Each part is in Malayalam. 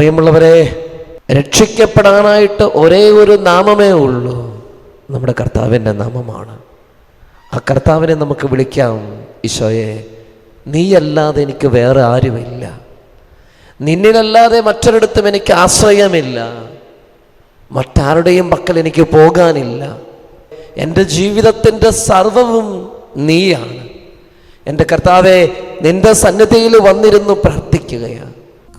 പ്രിയമുള്ളവരെ രക്ഷിക്കപ്പെടാനായിട്ട് ഒരേ ഒരു നാമമേ ഉള്ളൂ. നമ്മുടെ കർത്താവിന്റെ നാമമാണ്. ആ കർത്താവിനെ നമുക്ക് വിളിക്കാം ഈശോയെ നീയല്ലാതെ എനിക്ക് വേറെ ആരുമില്ല. നിന്നിലല്ലാതെ മറ്റൊരിടത്തും എനിക്ക് ആശ്രയമില്ല. മറ്റാരുടെയും പക്കൽ എനിക്ക് പോകാനില്ല. എന്റെ ജീവിതത്തിന്റെ സർവവും നീയാണ്. എന്റെ കർത്താവെ നിന്റെ സന്നിധിയിൽ വന്നിരുന്നു പ്രാർത്ഥിക്കുകയാണ്.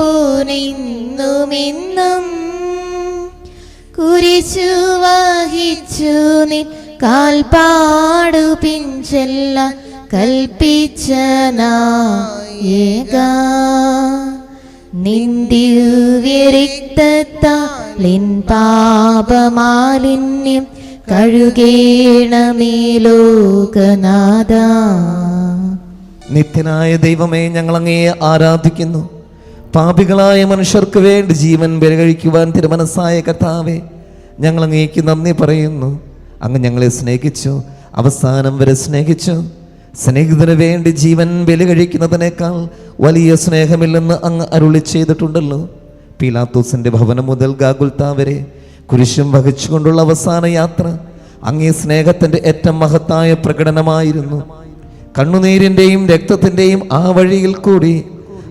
നാശിപ്പോനെന്നുമെന്നും കുരിശു വഹിച്ചു നിൻ കാൽപാടു പിഞ്ചെല്ല കൽപ്പിച്ച നായക. നിന്ദിവ്യരിക്തത്താലിൻ പാപമാലിന്യം കഴുകേണമേ നിത്യനായ ദൈവമേ ഞങ്ങൾ അങ്ങയെ ആരാധിക്കുന്നു. പാപികളായ മനുഷ്യർക്ക് വേണ്ടി ജീവൻ വിലകഴിക്കുവാൻ തിരുമനസ്സായ കർത്താവെ ഞങ്ങൾ അങ്ങേക്ക് നന്ദി പറയുന്നു. അങ്ങ് ഞങ്ങളെ സ്നേഹിച്ചു. അവസാനം വരെ സ്നേഹിച്ചു. സ്നേഹിതന് വേണ്ടി ജീവൻ ബലി കഴിക്കുന്നതിനേക്കാൾ വലിയ സ്നേഹമില്ലെന്ന് അങ്ങ് അരുളി ചെയ്തിട്ടുണ്ടല്ലോ. പീലാത്തോസിന്റെ ഭവനം മുതൽ ഗാഗുൽത്ത വരെ കുരിശും വഹിച്ചുകൊണ്ടുള്ള അവസാന യാത്ര അങ്ങേ സ്നേഹത്തിന്റെ ഏറ്റവും മഹത്തായ പ്രകടനമായിരുന്നു. കണ്ണുനീരിന്റെയും രക്തത്തിന്റെയും ആ വഴിയിൽ കൂടി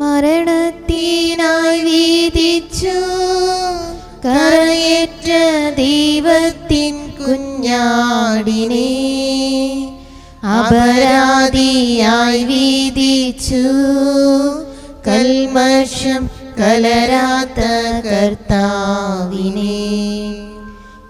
മരണത്തിനായി വീതിച്ചു കരയേറ്റ ദൈവത്തിൻ കുഞ്ഞാടിനെ അപരാധിയായി വീതിച്ചു. കൽമഷം കലരാത്ത കർത്താവിനെ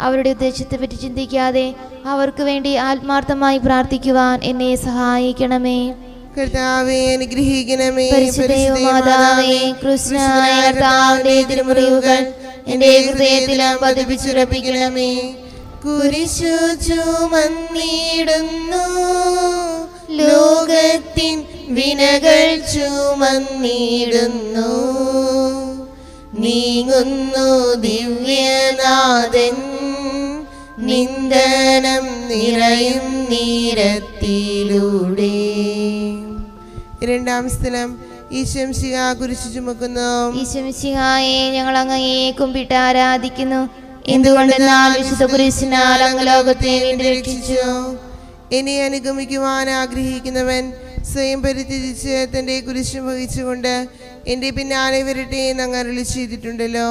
അവരുടെ ഉദ്ദേശത്തെപ്പറ്റി ചിന്തിക്കാതെ അവർക്ക് വേണ്ടി ആത്മാർത്ഥമായി പ്രാർത്ഥിക്കുവാൻ എന്നെ സഹായിക്കണമേ. കർത്താവെ അനുഗ്രഹിക്കണമേ. പരിശുദ്ധമാതാവേ കൃഷ്ണനായ കർത്താവിന്റെ തിരുമുറിവുകൾ എന്റെ ഹൃദയത്തിലും പതിപ്പിച്ചുറപ്പിക്കണമേ. കുരിശു ചുമന്നിടുന്നു ലോകത്തിൻ വിനകൾ ചുമന്നിടുന്നു. നീങ്ങുന്നു ദിവ്യനാഥൻ നിന്ദനം നിറയും നീരത്തിലൂടെ. രണ്ടാം സ്ഥലം ഈശംശിഹ കുരിശു ചുമക്കുന്നു. ഈശംശിഹായെ ഞങ്ങൾ അങ്ങയെ കുമ്പിട്ട് ആരാധിക്കുന്നു. എന്തുകൊണ്ടെന്നാൽ വിശുദ്ധ കുരിശിനാൽ അങ്ങ് ലോകത്തെ രക്ഷിച്ചു. എന്നെ അനുഗമിക്കുവാൻ ആഗ്രഹിക്കുന്നവൻ സ്വയം പരിത്യജിച്ച് തന്റെ കുരിശും വഹിച്ചുകൊണ്ട് എന്റെ പിന്നാലെ വരട്ടെ എന്ന് അങ്ങ് അരളി ചെയ്തിട്ടുണ്ടല്ലോ.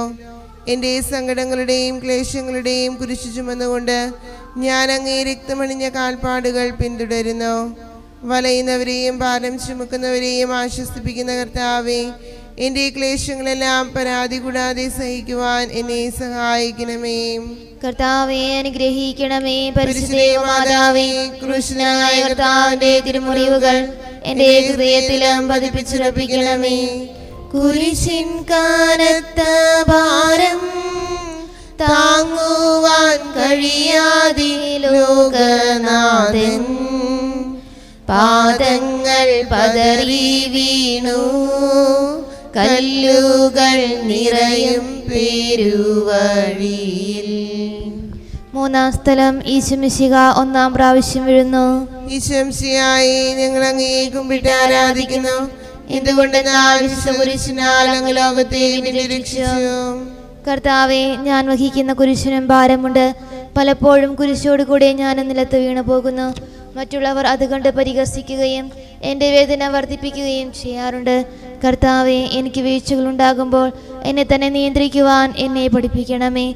എന്റെ സങ്കടങ്ങളുടെയും ക്ലേശങ്ങളുടെയും കുരിശു ചുമന്നുകൊണ്ട് ഞാൻ അങ്ങേ രക്തമണിഞ്ഞ കാൽപ്പാടുകൾ പിന്തുടരുന്നു. വലയുന്നവരെയും ഭാരം ചുമക്കുന്നവരെയും ആശ്വസിപ്പിക്കുന്ന കർത്താവേ എന്റെ ക്ലേശങ്ങളെല്ലാം പരാതി കൂടാതെ സഹിക്കുവാൻ എന്നെ സഹായിക്കണമേ. കർത്താവെ അനുഗ്രഹിക്കണമേ. പരിശുദ്ധമാതാവേ കൃഷ്ണനായ കർത്താവിന്റെ തിരുമുറിവുകൾ എന്റെ ഹൃദയത്തിലും പതിപ്പിച്ചുറപ്പിക്കണമേ. കുരിശിൻ കാനത്ത ഭാരം താങ്ങുവാൻ കഴിയാതെ ലോകനാഥൻ പാദങ്ങൾ പതറി വീണു കല്ലുകൾ നിറയും പെരുവഴിയിൽ. മൂന്നാം സ്ഥലം ഈശുമിശിക ഒന്നാം പ്രാവശ്യം വീഴുന്നു. ഈശംസിയായി ഞങ്ങൾ അങ്ങേ വിട്ട് ആരാധിക്കുന്നു. നിരീക്ഷിച്ചു? കർത്താവെ ഞാൻ വഹിക്കുന്ന കുരിശിനും ഭാരമുണ്ട്. പലപ്പോഴും കുരിശോട് കൂടെ ഞാൻ നിലത്ത് വീണു പോകുന്നു മറ്റുള്ളവർ അത് കണ്ട് പരിഹസിക്കുകയും എന്റെ വേദന വർദ്ധിപ്പിക്കുകയും ചെയ്യാറുണ്ട്. കർത്താവെ എനിക്ക് വീഴ്ചകൾ ഉണ്ടാകുമ്പോൾ എന്നെ തന്നെ നിയന്ത്രിക്കുവാൻ എന്നെ പഠിപ്പിക്കണമേ.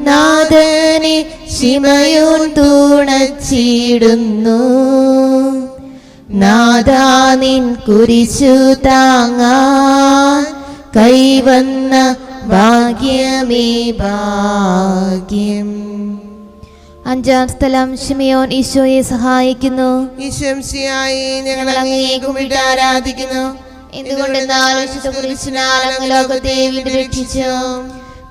നാദനെ ശിമയോൻ തൂണച്ചിടുന്നു. നാദാ നിൻ കുരിശു താങ്ങാൻ കൈവന്ന ഭാഗ്യമേ ഭാഗ്യം. അഞ്ചാം സ്ഥലം ഷിമിയോൻ ഈശോയെ സഹായിക്കുന്നു. ഈശംസിയായി ഞങ്ങൾ അങ്ങേ കുമ്പിട്ട് ആരാധിക്കുന്നു. എന്തുകൊണ്ടെന്നാൽ ലോകത്തെ വീണ്ടും രക്ഷിച്ചു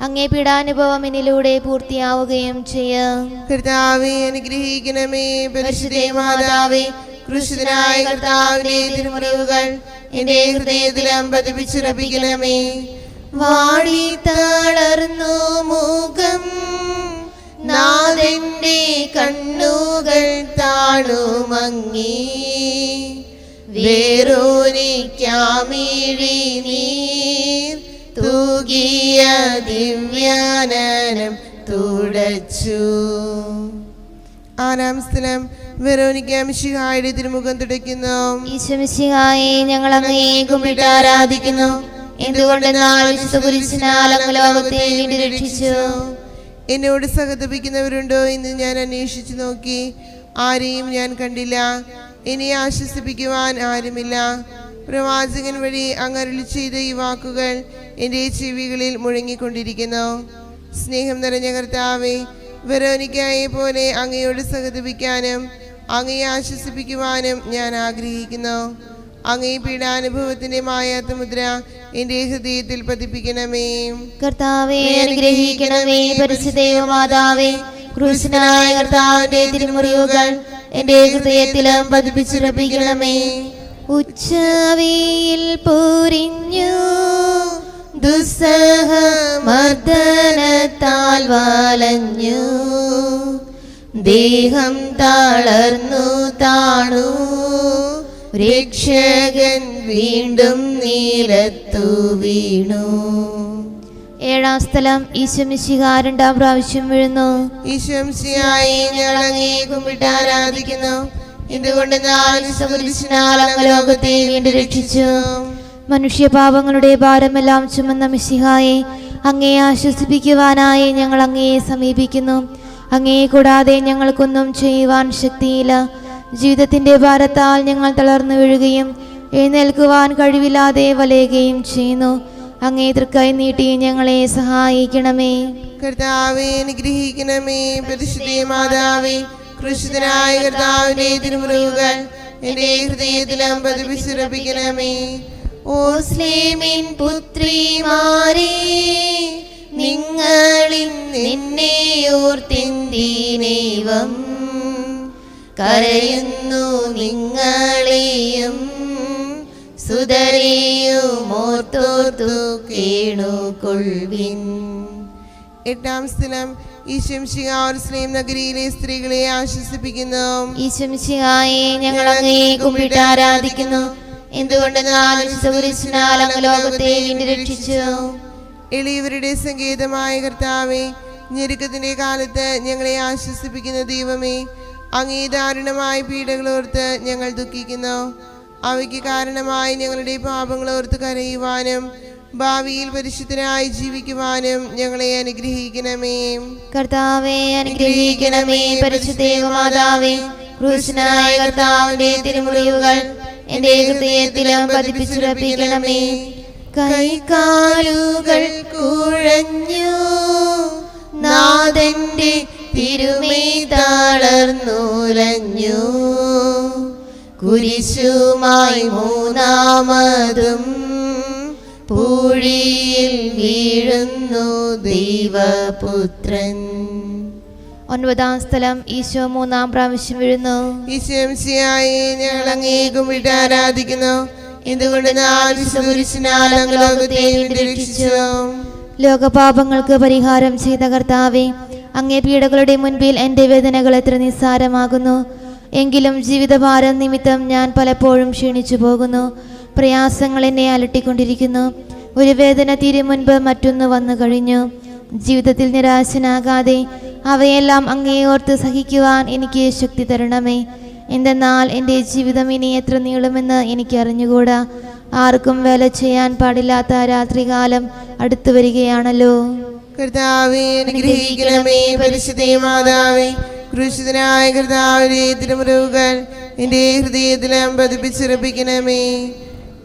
അങ്ങേ പീഡാനുഭവം എന്നിലൂടെ പൂർത്തിയാവുകയും ചെയ്യാം. കർത്താവെ അനുഗ്രഹിക്കണമേ. പരിശുദ്ധേ വാടി കണ്ണുകൾ താണുമങ്ങി വേറോനിക്കാമിഴി നീർ തൂകിയ ദിവ്യാനനം തുടച്ചു. ആറാം സ്ഥലം വെറോനിക്ക മിശിഹായുടെ തിരുമുഖം തുടയ്ക്കുന്നു. ഈശ്വമിശിഹായെ ഞങ്ങൾ അങ്ങയെ കുമ്പിട്ട് ആരാധിക്കുന്നു. എന്തുകൊണ്ടെന്നാൽ വിശുദ്ധ കുരിശിനാൽ അങ്ങ് ലോകത്തെ വീണ്ടും രക്ഷിച്ചു. എന്നോട് സഹതപിക്കുന്നവരുണ്ടോ എന്ന് ഞാൻ അന്വേഷിച്ചു നോക്കി. ആരെയും ഞാൻ കണ്ടില്ല. ഇനി ആശ്വസിപ്പിക്കുവാൻ ആരുമില്ല. പ്രവാചകൻ വഴി അങ്ങരുളി ചെയ്ത ഈ വാക്കുകൾ എന്റെ ചെവികളിൽ മുഴങ്ങിക്കൊണ്ടിരിക്കുന്നു. സ്നേഹം നിറഞ്ഞ കർത്താവെ വെറോനിക്കായെ പോലെ അങ്ങയോട് സഹതപിക്കാനും അങ്ങയെ ആശ്വസിപ്പിക്കുവാനും ഞാൻ ആഗ്രഹിക്കുന്നു. അങ്ങേ പീഡാനുഭവത്തിന്റെ മായാത്ത മുദ്ര എന്റെ ഹൃദയത്തിൽ പതിപ്പിക്കണമേ. കർത്താവെ അനുഗ്രഹിക്കണമേ പരിശുദ്ധേവ മാതാവേ ക്രൂശനായ കർത്താവിന്റെ തിരുമുറിവുകൾ എന്റെ ഹൃദയത്തിലും പതിപ്പിച്ചുറപ്പിക്കണമേ. ഉച്ചവിയിൽ പൂരിഞ്ഞു ദുസ്സഹ മർദ്ദനത്താൽ വാലഞ്ഞു. ദേഹം തളർന്നു താണു. രക്ഷകൻ വീണ്ടും നീലത്തു വീണു. ഏഴാം സ്ഥലം ഈശ്വമിശിക രണ്ടാം പ്രാവശ്യം വീഴുന്നു. ഈശ്വംശിയായി ഞങ്ങൾ അങ്ങേ കുമ്പിട്ട് ആരാധിക്കുന്നു. എന്തുകൊണ്ട് നാല് അങ്ങ് ലോകത്തെ വീണ്ടും രക്ഷിച്ചു? മനുഷ്യപാപങ്ങളുടെ ഭാരമെല്ലാം ചുമന്ന മിശിഹായെ അങ്ങയെ ആശ്വസിപ്പിക്കുവാനായി ഞങ്ങൾ അങ്ങയെ സമീപിക്കുന്നു. അങ്ങയെ കൂടാതെ ഞങ്ങൾക്കൊന്നും ചെയ്യുവാൻ ശക്തിയില്ല. ജീവിതത്തിന്റെ ഭാരത്താൽ ഞങ്ങൾ തളർന്നു വീഴുകയും എഴുന്നേൽക്കുവാൻ കഴിവില്ലാതെ വലയുകയും ചെയ്യുന്നു. അങ്ങേ തൃക്കൈ നീട്ടി ഞങ്ങളെ സഹായിക്കണമേ. കർത്താവെ അനുഗ്രഹിക്കണമേ. പരിശുദ്ധ മാതാവേ കൃഷിതനായ കർത്താവിനെ തിരുമുറുകൾ എന്റെ ഹൃദയത്തിലും പതിപ്പിച്ചുറപ്പിക്കണമേ ഓ സ്ലേമിൻ പുത്രിമാരെ നിങ്ങളിൽ നിന്നെ ഓർത്തിന്തിനേവം കരയുന്നു നിങ്ങളെയും സുതരെയും ഓർത്തോർത്തു കേണുകൊള്ളിൻ എട്ടാം സ്ഥലം ഈശംശികാസ്ലീം നഗരിയിലെ സ്ത്രീകളെ ആശ്വസിപ്പിക്കുന്നു. ഈശംശിയായെ ഞങ്ങൾ അങ്ങേ കുമ്പിട്ട് ആരാധിക്കുന്നു. അങ്ങ് ലോകത്തെ വീണ്ടും രക്ഷിച്ചു. എളിയവരുടെ സംഗീതമായ കർത്താവെ ഞെരുക്കത്തിന്റെ കാലത്ത് ഞങ്ങളെ ആശ്വസിപ്പിക്കുന്ന ദൈവമേ അങ്ങേ ദാരുണമായ പീഡകളോർത്ത് ഞങ്ങൾ ദുഃഖിക്കുന്നു. അവയ്ക്ക് കാരണമായി ഞങ്ങളുടെ പാപങ്ങളോർത്ത് കരയുവാനും ഭാവിയിൽ പരിശുദ്ധനായി ജീവിക്കുവാനും ഞങ്ങളെ അനുഗ്രഹിക്കണമേ. കർത്താവേ അനുഗ്രഹിക്കണമേ പരിശുദ്ധേവ മാതാവേ കൃഷ്ണനായ കർത്താവിന്റെ തിരുമുറിവുകൾ എന്റെ ഹൃദയത്തിലും പതിപ്പിച്ചുറപ്പിക്കണമേ കൈകാലുകൾ കുഴഞ്ഞു. നാഥന്റെ തിരുമേ തളർന്നുലഞ്ഞു. കുരിശുമായി മൂന്നാമതും പൂഴിയിൽ വീഴുന്നു ദൈവപുത്രൻ. ഒൻപതാം സ്ഥലം ഈശോ മൂന്നാം പ്രാവശ്യം വീഴുന്നു. ഈശംശിയായി ഞങ്ങൾ അങ്ങേ കുമ്പിട്ട് ആരാധിക്കുന്നു. രക്ഷിച്ചു? ലോകപാപങ്ങൾക്ക് പരിഹാരം ചെയ്ത കർത്താവെ അങ്ങേ പീഡകളുടെ മുൻപിൽ എന്റെ വേദനകൾ എത്ര നിസ്സാരമാകുന്നു. എങ്കിലും ജീവിതഭാരം നിമിത്തം ഞാൻ പലപ്പോഴും ക്ഷീണിച്ചു പോകുന്നു. പ്രയാസങ്ങൾ എന്നെ അലട്ടിക്കൊണ്ടിരിക്കുന്നു. ഒരു വേദന തീരെ മുൻപ് മറ്റൊന്ന് വന്നു കഴിഞ്ഞു. ജീവിതത്തിൽ നിരാശനാകാതെ അവയെല്ലാം അങ്ങേ ഓർത്ത് സഹിക്കുവാൻ എനിക്ക് ശക്തി തരണമേ. എന്തെന്നാൽ എന്റെ ജീവിതം ഇനി എത്ര നീളുമെന്ന് എനിക്ക് അറിഞ്ഞുകൂടാ. ആർക്കും വേല ചെയ്യാൻ പാടില്ലാത്ത രാത്രികാലം അടുത്തു വരികയാണല്ലോ. കർത്താവേ അനുഗ്രഹിക്കണമേ ക്രൂശിതനായ എന്റെ ഹൃദയത്തിലും പതിപ്പിച്ചുറപ്പിക്കണമേ.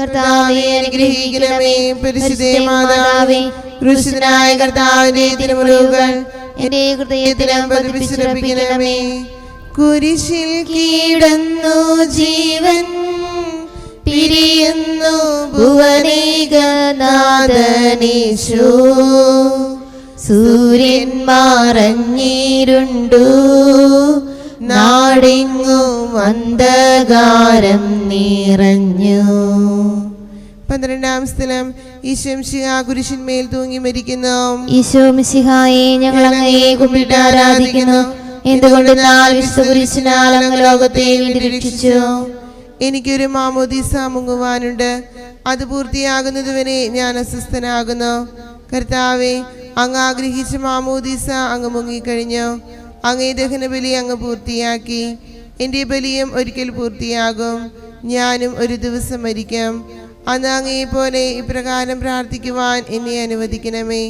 കർത്താവെ അനുഗ്രഹിക്കണമേ. കുരിശിൽ കീടന്നു ജീവൻ പിരിയുന്നു ഭുവനേകനാഥനീശോ. സൂര്യൻ മറഞ്ഞിരുണ്ടു നാടെങ്ങും അന്ധകാരം നിറഞ്ഞു. പന്ത്രണ്ടാം സ്ഥലം. ഈശംശിക കുരിശിന്മേൽ തൂങ്ങി മരിക്കുന്നു. ഈശോ മിശിഹായെ ഞങ്ങൾ അങ്ങയെ കുമ്പിട്ട് ആരാധിക്കുന്നു. എന്തുകൊണ്ട് നാൾ വിശുദ്ധ കുരിശിനാൽ അങ്ങ് ലോകത്തെ വീണ്ടും രക്ഷിച്ചു എനിക്കൊരു മാമോദീസ മുങ്ങുവാനുണ്ട്. അത് പൂർത്തിയാകുന്നതുവരെ ഞാൻ അസ്വസ്ഥനാകുന്നു. കർത്താവെ അങ്ങ് ആഗ്രഹിച്ച മാമോദീസ അങ്ങ് മുങ്ങിക്കഴിഞ്ഞു. അങ്ങേ ദഹനബലി അങ്ങ് പൂർത്തിയാക്കി. എന്റെ ബലിയും ഒരിക്കൽ പൂർത്തിയാകും. ഞാനും ഒരു ദിവസം മരിക്കും. അന്ന് അങ്ങേ പോലെ ഇപ്രകാരം പ്രാർത്ഥിക്കുവാൻ എന്നെ അനുവദിക്കണമേ.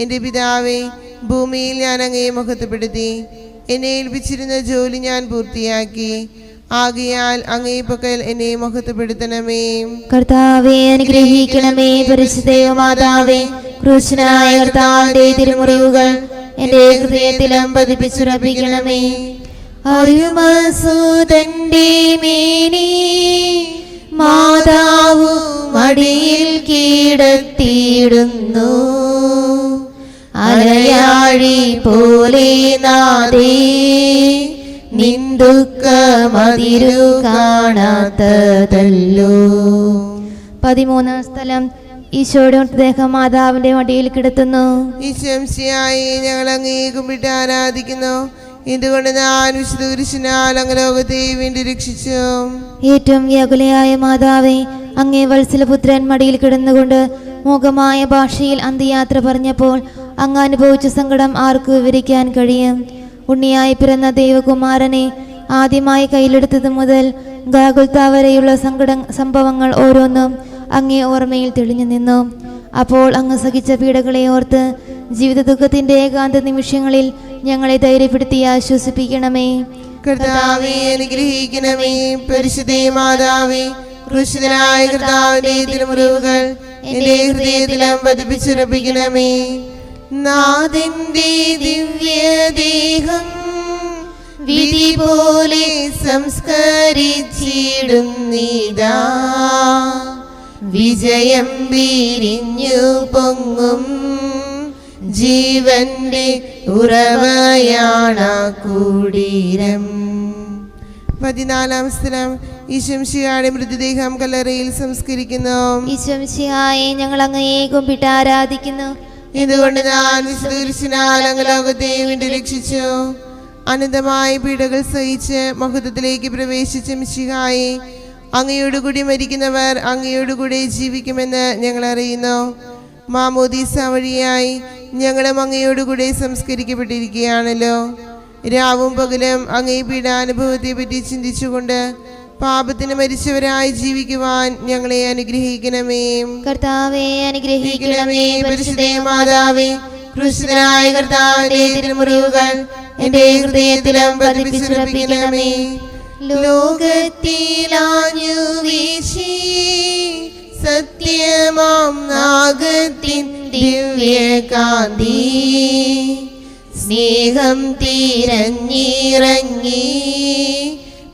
എന്റെ പിതാവേ ഭൂമിയിൽ ഞാൻ അങ്ങയെ മഹത്വപ്പെടുത്തി എന്നെ ഏൽപ്പിച്ചിരുന്ന ജോലി ഞാൻ പൂർത്തിയാക്കി. ആകയാൽ അങ്ങേ പക്കൽ എന്നെ മഹത്വപ്പെടുത്തണമേ കർത്താവെ അനുഗ്രഹിക്കണമേ പരിശുദ്ധയോ മാതാവേ ക്രൂശനായ കർത്താവിന്റെ തിരുമുറിവുകൾ എന്റെ ഹൃദയത്തിലും പതിപ്പിച്ചുറപ്പിക്കണമേ. അരുമസൂതന്റെ മേനി. മാതാവു മടിയിൽ കീടത്തിയിടുന്നു. അലയാഴി പോലെ നാദേ നിന്ദുക്ക മതിരു കാണാത്തതല്ലോ. പതിമൂന്നാം സ്ഥലം. ഈശോയുടെ മൃതദേഹം മാതാവിന്റെ മടിയിൽ കിടത്തുന്നു. ഈശംശിയായി ഞങ്ങൾ അങ്ങേ കുമ്പിട്ട് ആരാധിക്കുന്നു. എന്തുകൊണ്ട് ഞാൻ വിശുദ്ധ കുരിശിനാൽ അങ്ങ് ലോകത്തെ വീണ്ടും രക്ഷിച്ചു? ഏറ്റവും വ്യാകുലയായ മാതാവേ അങ്ങേ വത്സലപുത്രൻ മടിയിൽ കിടന്നുകൊണ്ട് മൂകമായ ഭാഷയിൽ അന്ത്യയാത്ര പറഞ്ഞപ്പോൾ അങ്ങ് അനുഭവിച്ച സങ്കടം ആർക്ക് വിവരിക്കാൻ കഴിയും? ഉണ്ണിയായി പിറന്ന ദൈവകുമാരനെ ആദ്യമായി കയ്യിലെടുത്തത് മുതൽ ഗാകുൽത്ത വരെയുള്ള സങ്കട സംഭവങ്ങൾ ഓരോന്നും അങ്ങേ ഓർമ്മയിൽ തെളിഞ്ഞു നിന്നു. അപ്പോൾ അങ്ങ് സഹിച്ച പീഡകളെ ഓർത്ത് ജീവിത ദുഃഖത്തിന്റെ ഏകാന്ത നിമിഷങ്ങളിൽ ഞങ്ങളെ ധൈര്യപ്പെടുത്തി ആശ്വസിപ്പിക്കണമേ. കർത്താവെ അനുഗ്രഹിക്കണമേ. പരിശുദ്ധേ മാതാവേ കൃഷിതനായ കർത്താവിന്റെ തിരുമുറിവുകൾ എന്റെ ഹൃദയത്തിലും പതിപ്പിച്ചുറപ്പിക്കണമേ ദിവ്യ ദിവ്യദേഹം വിധി പോലെ സംസ്കരിച്ചിടുന്നിതാ. വിജയം വിരിഞ്ഞു പൊങ്ങും. ജീവന്റെ ഉറവയാണ കൂടീരം പതിനാലാം സ്ഥലം. ഈശംശിയായ മൃതദേഹം കല്ലറയിൽ സംസ്കരിക്കുന്നു. ഈശംശിയായെ ഞങ്ങൾ അങ്ങയെ കുമ്പിട്ട് ആരാധിക്കുന്നു. ഇതുകൊണ്ട് ഞാൻ അങ്ങ് ലോകത്തെ വീണ്ടും രക്ഷിച്ചു? അനന്തമായ പീഡകൾ സഹിച്ച് മഹത്വത്തിലേക്ക് പ്രവേശിച്ച മിശിഹായി അങ്ങയോടുകൂടി മരിക്കുന്നവർ അങ്ങയോടുകൂടി ജീവിക്കുമെന്ന് ഞങ്ങൾ അറിയുന്നു. മാമോദീസ വഴിയായി ഞങ്ങളും അങ്ങയോടുകൂടി സംസ്കരിക്കപ്പെട്ടിരിക്കുകയാണല്ലോ. രാവും പകലും അങ്ങേ പീഡാനുഭവത്തെ പറ്റി ചിന്തിച്ചുകൊണ്ട് പാപത്തിന് മരിച്ചവരായി ജീവിക്കുവാൻ ഞങ്ങളെ അനുഗ്രഹിക്കണമേ. കർത്താവെ അനുഗ്രഹിക്കണമേ ഗ്രഹിക്കണമേ പരിശുദ്ധേ മാതാവേ കൃഷ്ണനായ കർത്താവിന്റെ തിരുമുറിവുകൾ എന്റെ ഹൃദയത്തിലും പതിപ്പിച്ചുറപ്പിക്കണമേ. ലോകത്തിലാഞ്ഞു വീശി സത്യമാം നാഗത്തിൻ ദിവ്യകാന്തി. സ്നേഹം തിരഞ്ഞിറങ്ങി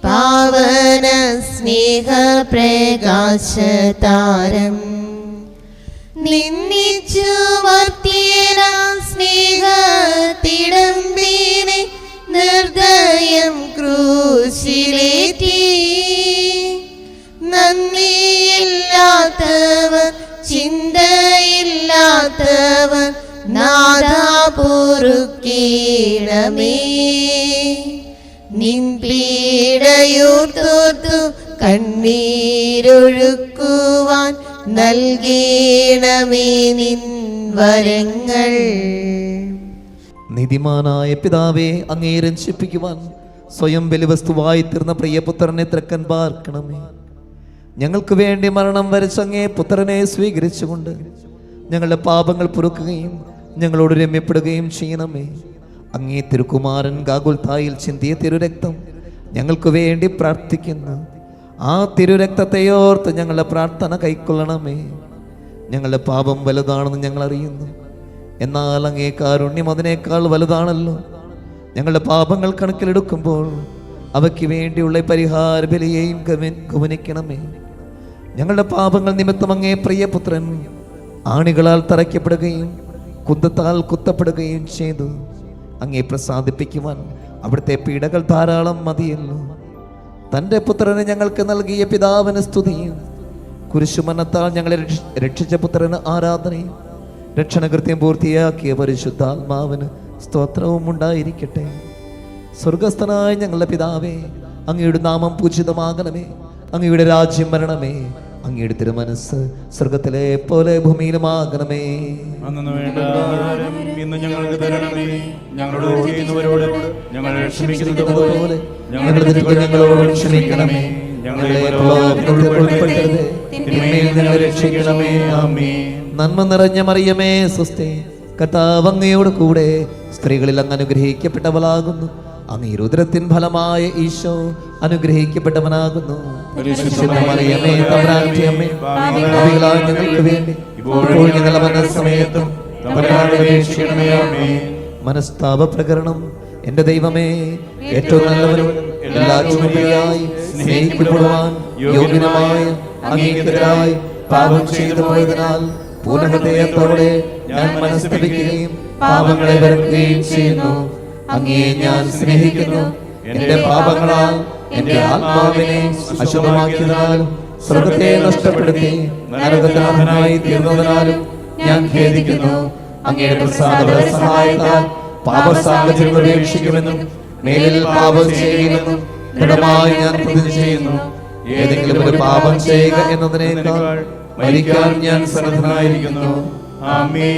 പാവന സ്നേഹ പ്രകാശതാരം നിന്നിച്ചു മർത്തിയന സ്നേഹത്തിടമ്പീനെ നിർദ്ദയം ക്രൂശിലേറ്റി. നന്ദിയില്ലാത്തവർ ചിന്തയില്ലാത്തവർ നാദാ പൊറുക്കീണമേ. നിൻ പീഡയൂർത്തോർത്തു കണ്ണീരൊഴുക്കുവാൻ നൽകീണമേ നിൻ വരങ്ങൾ. നിധിമാനായ പിതാവെ അങ്ങേ രഞ്ജിപ്പിക്കുവാൻ സ്വയം ബലിവസ്തുവായി തീർന്ന പ്രിയപുത്രനെ തിരക്കൻ പാർക്കണമേ. ഞങ്ങൾക്ക് വേണ്ടി മരണം വരച്ചങ്ങേ പുത്രനെ സ്വീകരിച്ചുകൊണ്ട് ഞങ്ങളുടെ പാപങ്ങൾ പൊറുക്കുകയും ഞങ്ങളോട് രമ്യപ്പെടുകയും ചെയ്യണമേ. അങ്ങേ തിരുക്കുമാരൻ ഗാഗുൽത്തായിൽ ചിന്തിയ തിരുരക്തം ഞങ്ങൾക്ക് വേണ്ടി പ്രാർത്ഥിക്കുന്നു. ആ തിരുരക്തത്തെയോർത്ത് ഞങ്ങളുടെ പ്രാർത്ഥന കൈക്കൊള്ളണമേ. ഞങ്ങളുടെ പാപം വലുതാണെന്ന് ഞങ്ങൾ അറിയുന്നു എന്നാൽ അങ്ങേ കാരുണ്യം അതിനേക്കാൾ വലുതാണല്ലോ. ഞങ്ങളുടെ പാപങ്ങൾ കണക്കിലെടുക്കുമ്പോൾ അവയ്ക്ക് വേണ്ടിയുള്ള പരിഹാര ബലിയെയും ഗമനിക്കണമേ ഞങ്ങളുടെ പാപങ്ങൾ നിമിത്തം അങ്ങേ പ്രിയപുത്രൻ ആണികളാൽ തറയ്ക്കപ്പെടുകയും കുന്തത്താൽ കുത്തപ്പെടുകയും ചെയ്തു. അങ്ങേ പ്രസാദിപ്പിക്കുവാൻ അവിടുത്തെ പീഡകൾ ധാരാളം മതിയല്ലോ. തന്റെ പുത്രനെ ഞങ്ങൾക്ക് നൽകിയ പിതാവിന് സ്തുതിയും. കുരിശുമരണത്താൽ ഞങ്ങളെ രക്ഷിച്ച പുത്രന് ആരാധനയും. രക്ഷണകൃത്യം പൂർത്തിയാക്കിയ പരിശുദ്ധാത്മാവിന് സ്തോത്രവും ഉണ്ടായിരിക്കട്ടെ സ്വർഗസ്ഥനായ ഞങ്ങളുടെ പിതാവേ അങ്ങയുടെ നാമം പൂജിതമാകണമേ. അങ്ങയുടെ രാജ്യം വരണമേ. അങ്ങയുടെ തിരുമനസ് സ്വർഗത്തിലെ പോലെ ഭൂമിയിലുമാകണമേ. ഇന്ന് ഞങ്ങൾക്ക് തരണമേ. ഞങ്ങളോട് ചെയ്യുന്നവരോട് ഞങ്ങൾ ക്ഷമിക്കുന്നത് പോലെ ഞങ്ങളുടെ ക്ഷമിക്കണമേ. ഞങ്ങളെ പ്രലോഭനത്തിൽ ഉൾപ്പെടുത്തരുതേ. തിന്മയിൽ നിന്ന് രക്ഷിക്കണമേ. ആമേ നന്മ നിറഞ്ഞ മറിയമേ സ്വസ്തി. കർത്താവ് അങ്ങയോട് കൂടെ സ്ത്രീകളിൽ അങ്ങ് അനുഗ്രഹിക്കപ്പെട്ടവളാകുന്നു. അങ്ങ് രുദ്രത്തിൻ ഫലമായ ഈശോ അനുഗ്രഹിക്കപ്പെട്ടവനാകുന്നു. ഞങ്ങൾക്ക് വേണ്ടി ഇപ്പോൾ ഞങ്ങളുടെ മനസ്സമയത്തും മനസ്താപ പ്രകരണം എന്റെ ദൈവമേ ഏറ്റവും നല്ലവനും എല്ലാ ചുമതലയായി സ്നേഹിക്കപ്പെടുവാൻ യോഗ്യനമായ അംഗീകൃതരായി പാപം ചെയ്തു പോയതിനാൽ പൂർണഹൃദയത്തോടെ ഞാൻ മനസ്തപിക്കുകയും പാപങ്ങളെ വെറുക്കുകയും ചെയ്യുന്നു. അങ്ങയെ ഞാൻ സ്നേഹിക്കുന്നു. എന്റെ പാപങ്ങളാൽ എന്റെ ആത്മാവിനെ അശുഭമാക്കിയതിനാലും സ്വർഗത്തെ നഷ്ടപ്പെടുത്തി നരകനാഥനായി തീർന്നതിനാലും ഞാൻ ഖേദിക്കുന്നു. അങ്ങയുടെ പ്രസാദ സഹായത്താൽ പാപസാഹചര്യം ഉപേക്ഷിക്കുമെന്നും മേലിൽ പാപം ചെയ്യുമെന്നും ദൃഢമായി ഞാൻ പ്രതിജ്ഞ ചെയ്യുന്നു. ഏതെങ്കിലും ഒരു പാപം ചെയ്യുക എന്നതിനേക്കാൾ മരിക്കാൻ ഞാൻ സന്നദ്ധനായിരിക്കുന്നു. ആമേ